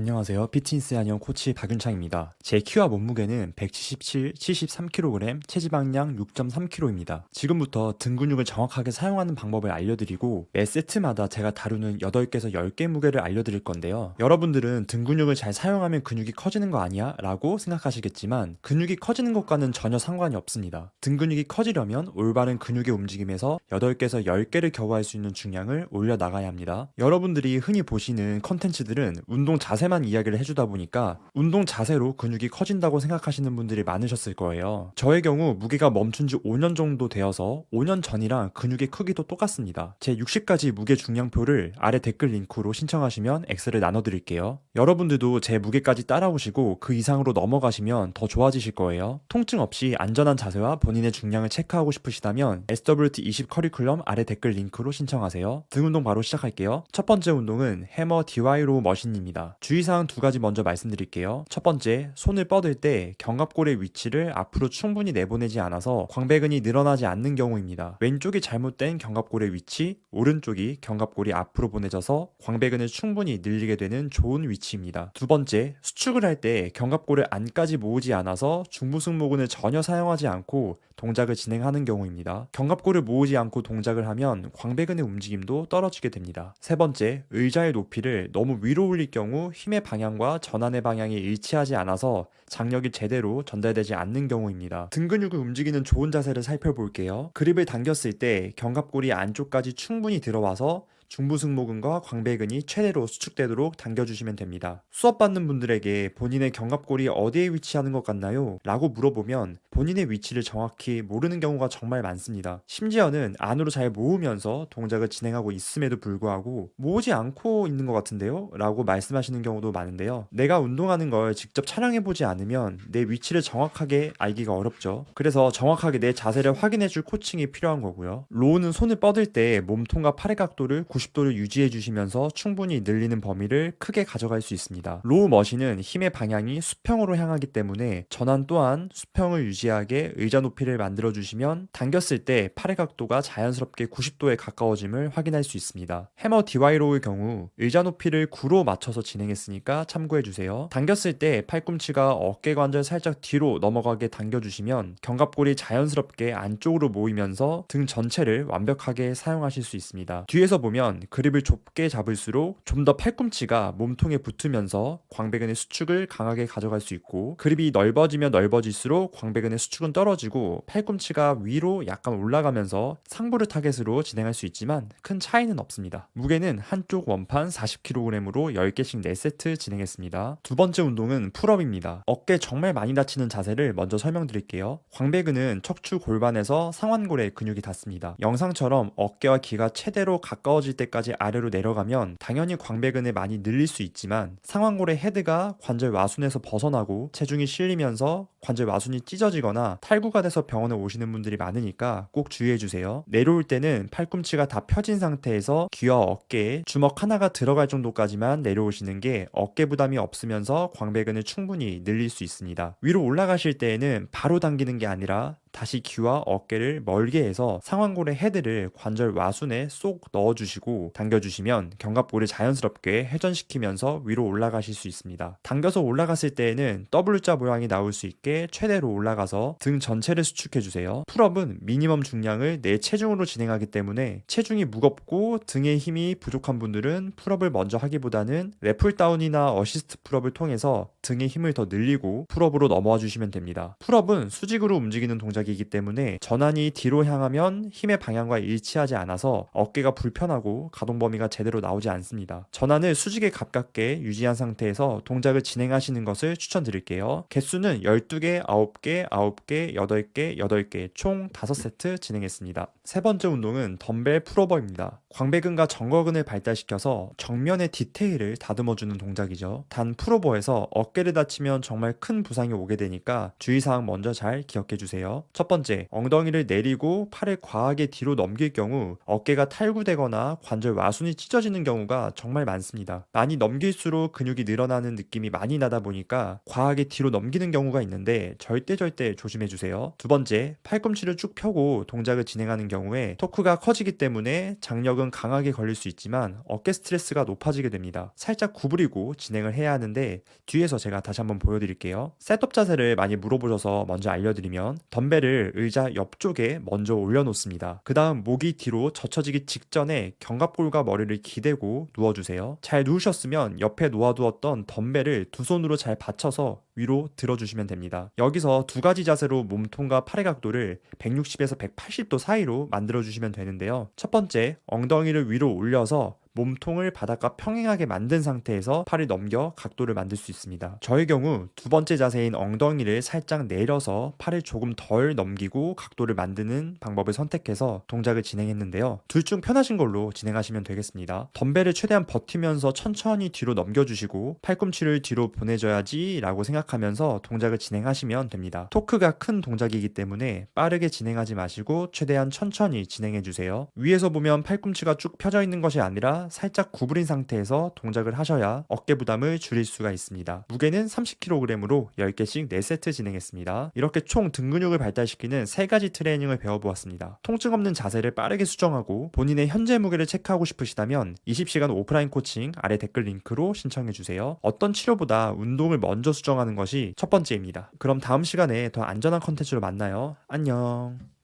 안녕하세요. 피트니스 한영 코치 박윤창입니다. 제 키와 몸무게는 177, 73kg, 체지방량 6.3kg입니다. 지금부터 등 근육을 정확하게 사용하는 방법을 알려드리고 매 세트마다 제가 다루는 8개에서 10개 무게를 알려드릴 건데요. 여러분들은 등 근육을 잘 사용하면 근육이 커지는 거 아니야? 라고 생각하시겠지만 근육이 커지는 것과는 전혀 상관이 없습니다. 등 근육이 커지려면 올바른 근육의 움직임에서 8개에서 10개를 겨우 할 수 있는 중량을 올려 나가야 합니다. 여러분들이 흔히 보시는 컨텐츠들은 운동 자세 만 이야기를 해주다 보니까 운동 자세로 근육이 커진다고 생각하시는 분들이 많으셨을 거예요. 저의 경우 무게가 멈춘 지 5년 정도 되어서 5년 전이랑 근육의 크기도 똑같습니다. 제 60가지 무게 중량표를 아래 댓글 링크로 신청하시면 X를 나눠드릴게요. 여러분들도 제 무게까지 따라오시고 그 이상으로 넘어가시면 더 좋아지실 거예요. 통증 없이 안전한 자세와 본인의 중량을 체크하고 싶으시다면 SWT20 커리큘럼 아래 댓글 링크로 신청하세요. 등 운동 바로 시작할게요. 첫 번째 운동은 해머 DY로 머신입니다. 주의 사항 두 가지 먼저 말씀드릴게요. 첫 번째, 손을 뻗을 때 견갑골의 위치를 앞으로 충분히 내보내지 않아서 광배근이 늘어나지 않는 경우입니다. 왼쪽이 잘못된 견갑골의 위치, 오른쪽이 견갑골이 앞으로 보내져서 광배근을 충분히 늘리게 되는 좋은 위치입니다. 두 번째, 수축을 할 때 견갑골을 안까지 모으지 않아서 중부승모근을 전혀 사용하지 않고 동작을 진행하는 경우입니다. 견갑골을 모으지 않고 동작을 하면 광배근의 움직임도 떨어지게 됩니다. 세 번째, 의자의 높이를 너무 위로 올릴 경우 힘의 방향과 전환의 방향이 일치하지 않아서 장력이 제대로 전달되지 않는 경우입니다. 등 근육을 움직이는 좋은 자세를 살펴볼게요. 그립을 당겼을 때 견갑골이 안쪽까지 충분히 들어와서 중부승모근과 광배근이 최대로 수축되도록 당겨주시면 됩니다. 수업 받는 분들에게 본인의 견갑골이 어디에 위치하는 것 같나요? 라고 물어보면 본인의 위치를 정확히 모르는 경우가 정말 많습니다. 심지어는 안으로 잘 모으면서 동작을 진행하고 있음에도 불구하고 모으지 않고 있는 것 같은데요? 라고 말씀하시는 경우도 많은데요. 내가 운동하는 걸 직접 촬영해보지 않으면 내 위치를 정확하게 알기가 어렵죠. 그래서 정확하게 내 자세를 확인해줄 코칭이 필요한 거고요. 로우는 손을 뻗을 때 몸통과 팔의 각도를 90 도를 유지해 주시면서 충분히 늘리는 범위를 크게 가져갈 수 있습니다. 로우 머신은 힘의 방향이 수평으로 향하기 때문에 전환 또한 수평을 유지하게 의자 높이를 만들어 주시면 당겼을 때 팔의 각도가 자연스럽게 90도에 가까워짐을 확인할 수 있습니다. 해머 DY로의 경우 의자 높이를 9로 맞춰서 진행했으니까 참고해 주세요. 당겼을 때 팔꿈치가 어깨 관절 살짝 뒤로 넘어가게 당겨 주시면 견갑골이 자연스럽게 안쪽으로 모이면서 등 전체를 완벽하게 사용하실 수 있습니다. 뒤에서 보면 그립을 좁게 잡을수록 좀 더 팔꿈치가 몸통에 붙으면서 광배근의 수축을 강하게 가져갈 수 있고 그립이 넓어지면 넓어질수록 광배근의 수축은 떨어지고 팔꿈치가 위로 약간 올라가면서 상부를 타겟으로 진행할 수 있지만 큰 차이는 없습니다. 무게는 한쪽 원판 40kg으로 10개씩 4세트 진행했습니다. 두 번째 운동은 풀업입니다. 어깨 정말 많이 다치는 자세를 먼저 설명드릴게요. 광배근은 척추 골반에서 상완골에 근육이 닿습니다. 영상처럼 어깨와 귀가 최대로 가까워질 때까지 아래로 내려가면 당연히 광배근을 많이 늘릴 수 있지만 상완골의 헤드가 관절 와순에서 벗어나고 체중이 실리면서 관절 와순이 찢어지거나 탈구가 돼서 병원에 오시는 분들이 많으니까 꼭 주의해 주세요. 내려올 때는 팔꿈치가 다 펴진 상태에서 귀와 어깨에 주먹 하나가 들어갈 정도까지만 내려오시는 게 어깨 부담이 없으면서 광배근을 충분히 늘릴 수 있습니다. 위로 올라가실 때에는 바로 당기는 게 아니라 다시 귀와 어깨를 멀게 해서 상완골의 헤드를 관절 와순에 쏙 넣어주시고 당겨주시면 견갑골을 자연스럽게 회전시키면서 위로 올라가실 수 있습니다. 당겨서 올라갔을 때에는 W자 모양이 나올 수 있게 최대로 올라가서 등 전체를 수축해주세요. 풀업은 미니멈 중량을 내 체중으로 진행하기 때문에 체중이 무겁고 등의 힘이 부족한 분들은 풀업을 먼저 하기보다는 래플다운이나 어시스트 풀업을 통해서 등의 힘을 더 늘리고 풀업으로 넘어와 주시면 됩니다. 풀업은 수직으로 움직이는 동작 동작이기 때문에 전환이 뒤로 향하면 힘의 방향과 일치하지 않아서 어깨가 불편하고 가동 범위가 제대로 나오지 않습니다. 전환을 수직에 가깝게 유지한 상태에서 동작을 진행하시는 것을 추천드릴게요. 개수는 12개, 9개, 9개, 8개, 8개 총 5세트 진행했습니다. 세 번째 운동은 덤벨 풀오버입니다. 광배근과 정거근을 발달시켜서 정면의 디테일을 다듬어주는 동작이죠. 단 풀오버에서 어깨를 다치면 정말 큰 부상이 오게 되니까 주의사항 먼저 잘 기억해 주세요. 첫 번째, 엉덩이를 내리고 팔을 과하게 뒤로 넘길 경우 어깨가 탈구되거나 관절 와순이 찢어지는 경우가 정말 많습니다. 많이 넘길수록 근육이 늘어나는 느낌이 많이 나다 보니까 과하게 뒤로 넘기는 경우가 있는데 절대 절대 조심해 주세요. 두 번째, 팔꿈치를 쭉 펴고 동작을 진행하는 경우에 토크가 커지기 때문에 장력은 강하게 걸릴 수 있지만 어깨 스트레스가 높아지게 됩니다. 살짝 구부리고 진행을 해야 하는데 뒤에서 제가 다시 한번 보여드릴게요. 셋업 자세를 많이 물어보셔서 먼저 알려드리면 덤벨 을 의자 옆쪽에 먼저 올려놓습니다. 그 다음 목이 뒤로 젖혀지기 직전에 견갑골과 머리를 기대고 누워주세요. 잘 누우셨으면 옆에 놓아두었던 덤벨을 두 손으로 잘 받쳐서 위로 들어주시면 됩니다. 여기서 두 가지 자세로 몸통과 팔의 각도를 160에서 180도 사이로 만들어주시면 되는데요. 첫 번째, 엉덩이를 위로 올려서 몸통을 바닥과 평행하게 만든 상태에서 팔을 넘겨 각도를 만들 수 있습니다. 저의 경우 두 번째 자세인 엉덩이를 살짝 내려서 팔을 조금 덜 넘기고 각도를 만드는 방법을 선택해서 동작을 진행했는데요. 둘 중 편하신 걸로 진행하시면 되겠습니다. 덤벨을 최대한 버티면서 천천히 뒤로 넘겨주시고 팔꿈치를 뒤로 보내줘야지 라고 생각하면서 동작을 진행하시면 됩니다. 토크가 큰 동작이기 때문에 빠르게 진행하지 마시고 최대한 천천히 진행해주세요. 위에서 보면 팔꿈치가 쭉 펴져 있는 것이 아니라 살짝 구부린 상태에서 동작을 하셔야 어깨 부담을 줄일 수가 있습니다. 무게는 30kg으로 10개씩 4세트 진행했습니다. 이렇게 총 등 근육을 발달시키는 3가지 트레이닝을 배워보았습니다. 통증 없는 자세를 빠르게 수정하고 본인의 현재 무게를 체크하고 싶으시다면 20시간 오프라인 코칭 아래 댓글 링크로 신청해주세요. 어떤 치료보다 운동을 먼저 수정하는 것이 첫 번째입니다. 그럼 다음 시간에 더 안전한 컨텐츠로 만나요. 안녕.